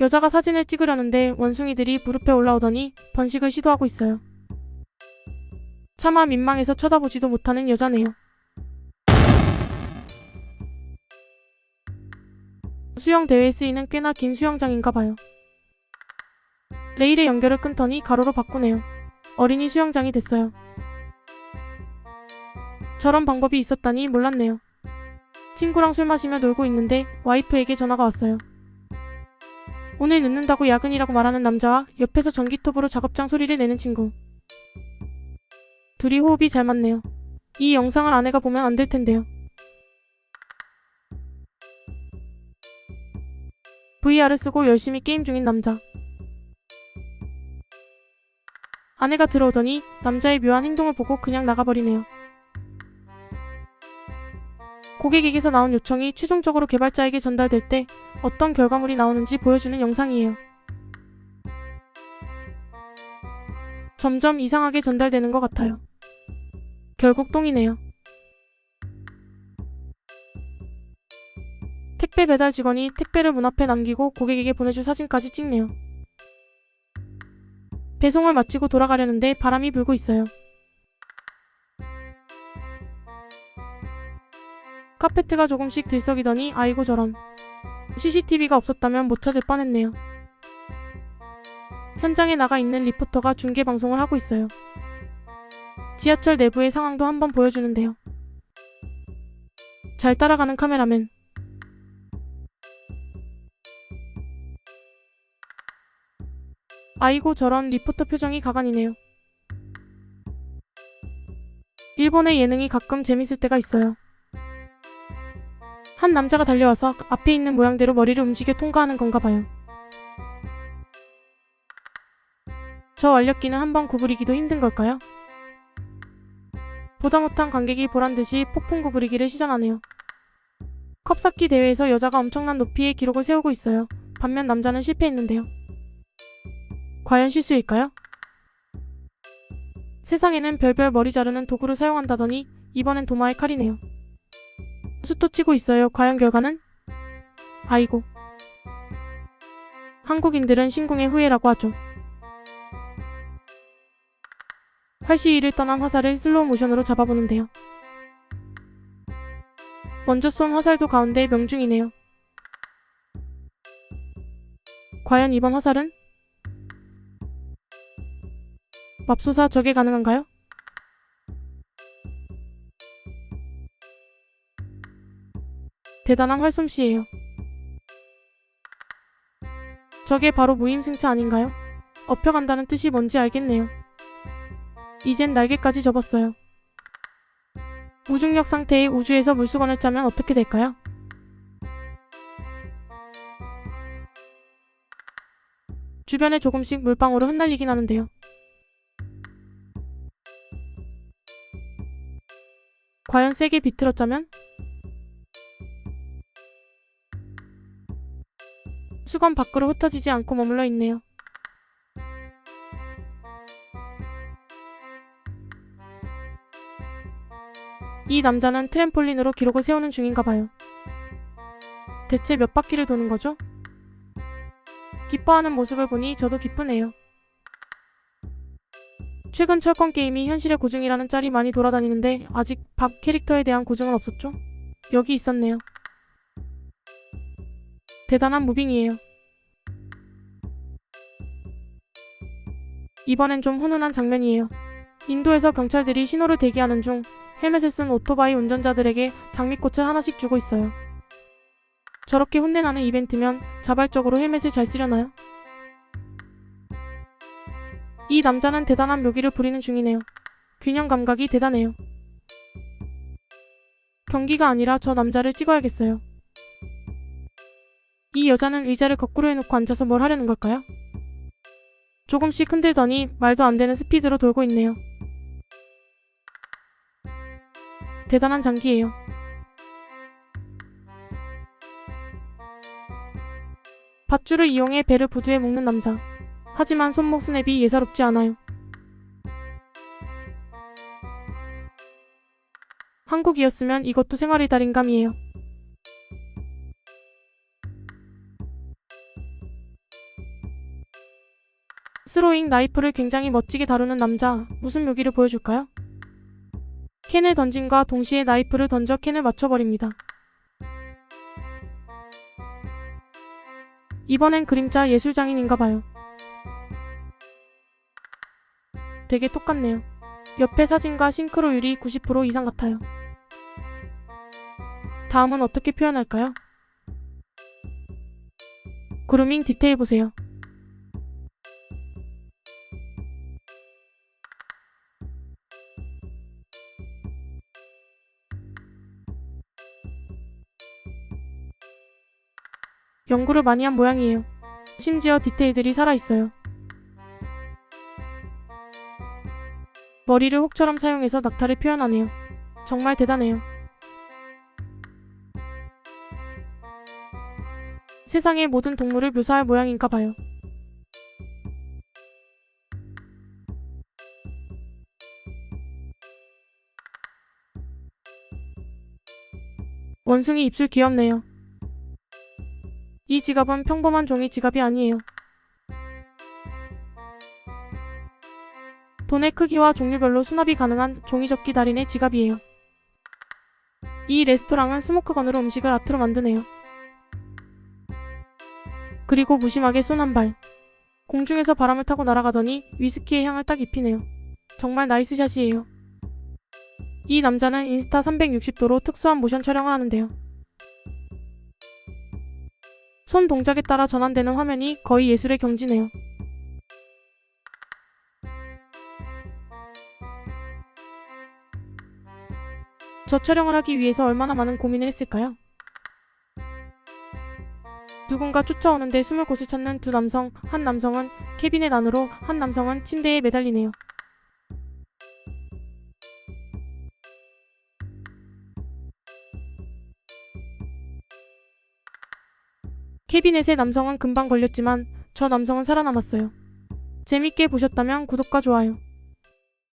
여자가 사진을 찍으려는데 원숭이들이 무릎에 올라오더니 번식을 시도하고 있어요. 차마 민망해서 쳐다보지도 못하는 여자네요. 수영 대회에 쓰이는 꽤나 긴 수영장인가 봐요. 레일의 연결을 끊더니 가로로 바꾸네요. 어린이 수영장이 됐어요. 저런 방법이 있었다니 몰랐네요. 친구랑 술 마시며 놀고 있는데 와이프에게 전화가 왔어요. 오늘 늦는다고 야근이라고 말하는 남자와 옆에서 전기톱으로 작업장 소리를 내는 친구. 둘이 호흡이 잘 맞네요. 이 영상을 아내가 보면 안 될 텐데요. VR을 쓰고 열심히 게임 중인 남자. 아내가 들어오더니 남자의 묘한 행동을 보고 그냥 나가버리네요. 고객에게서 나온 요청이 최종적으로 개발자에게 전달될 때 어떤 결과물이 나오는지 보여주는 영상이에요. 점점 이상하게 전달되는 것 같아요. 결국 똥이네요. 택배 배달 직원이 택배를 문 앞에 남기고 고객에게 보내줄 사진까지 찍네요. 배송을 마치고 돌아가려는데 바람이 불고 있어요. 카페트가 조금씩 들썩이더니 아이고 저런. CCTV가 없었다면 못 찾을 뻔했네요. 현장에 나가 있는 리포터가 중계 방송을 하고 있어요. 지하철 내부의 상황도 한번 보여주는데요. 잘 따라가는 카메라맨. 아이고 저런 리포터 표정이 가관이네요. 일본의 예능이 가끔 재밌을 때가 있어요. 한 남자가 달려와서 앞에 있는 모양대로 머리를 움직여 통과하는 건가 봐요. 저 완력기는 한번 구부리기도 힘든 걸까요? 보다 못한 관객이 보란 듯이 폭풍 구부리기를 시전하네요. 컵 쌓기 대회에서 여자가 엄청난 높이의 기록을 세우고 있어요. 반면 남자는 실패했는데요. 과연 실수일까요? 세상에는 별별 머리 자르는 도구를 사용한다더니 이번엔 도마의 칼이네요. 수도 치고 있어요. 과연 결과는? 아이고. 한국인들은 신궁의 후예라고 하죠. 활시위를 떠난 화살을 슬로우 모션으로 잡아보는데요. 먼저 쏜 화살도 가운데 명중이네요. 과연 이번 화살은? 맙소사 저게 가능한가요? 대단한 활솜씨예요. 저게 바로 무임승차 아닌가요? 업혀간다는 뜻이 뭔지 알겠네요. 이젠 날개까지 접었어요. 무중력 상태의 우주에서 물수건을 짜면 어떻게 될까요? 주변에 조금씩 물방울로 흩날리긴 하는데요. 과연 세게 비틀었자면? 수건 밖으로 흩어지지 않고 머물러 있네요. 이 남자는 트램폴린으로 기록을 세우는 중인가 봐요. 대체 몇 바퀴를 도는 거죠? 기뻐하는 모습을 보니 저도 기쁘네요. 최근 철권 게임이 현실의 고증이라는 짤이 많이 돌아다니는데 아직 밥 캐릭터에 대한 고증은 없었죠? 여기 있었네요. 대단한 무빙이에요. 이번엔 좀 훈훈한 장면이에요. 인도에서 경찰들이 신호를 대기하는 중 헬멧을 쓴 오토바이 운전자들에게 장미꽃을 하나씩 주고 있어요. 저렇게 혼내나는 이벤트면 자발적으로 헬멧을 잘 쓰려나요? 이 남자는 대단한 묘기를 부리는 중이네요. 균형 감각이 대단해요. 경기가 아니라 저 남자를 찍어야겠어요. 이 여자는 의자를 거꾸로 해놓고 앉아서 뭘 하려는 걸까요? 조금씩 흔들더니 말도 안 되는 스피드로 돌고 있네요. 대단한 장기예요. 밧줄을 이용해 배를 부두에 묶는 남자. 하지만 손목 스냅이 예사롭지 않아요. 한국이었으면 이것도 생활의 달인감이에요. 스로잉 나이프를 굉장히 멋지게 다루는 남자, 무슨 묘기를 보여줄까요? 캔을 던짐과 동시에 나이프를 던져 캔을 맞춰버립니다. 이번엔 그림자 예술장인인가 봐요. 되게 똑같네요. 옆에 사진과 싱크로율이 90% 이상 같아요. 다음은 어떻게 표현할까요? 그루밍 디테일 보세요. 연구를 많이 한 모양이에요. 심지어 디테일들이 살아있어요. 머리를 혹처럼 사용해서 낙타를 표현하네요. 정말 대단해요. 세상의 모든 동물을 묘사할 모양인가 봐요. 원숭이 입술 귀엽네요. 이 지갑은 평범한 종이 지갑이 아니에요. 돈의 크기와 종류별로 수납이 가능한 종이접기 달인의 지갑이에요. 이 레스토랑은 스모크건으로 음식을 아트로 만드네요. 그리고 무심하게 손한 발. 공중에서 바람을 타고 날아가더니 위스키의 향을 딱 입히네요. 정말 나이스 샷이에요. 이 남자는 인스타 360도로 특수한 모션 촬영을 하는데요. 손 동작에 따라 전환되는 화면이 거의 예술의 경지네요. 저 촬영을 하기 위해서 얼마나 많은 고민을 했을까요? 누군가 쫓아오는데 숨을 곳을 찾는 두 남성, 한 남성은 캐비넷 안으로, 한 남성은 침대에 매달리네요. 캐비넷의 남성은 금방 걸렸지만 저 남성은 살아남았어요. 재밌게 보셨다면 구독과 좋아요.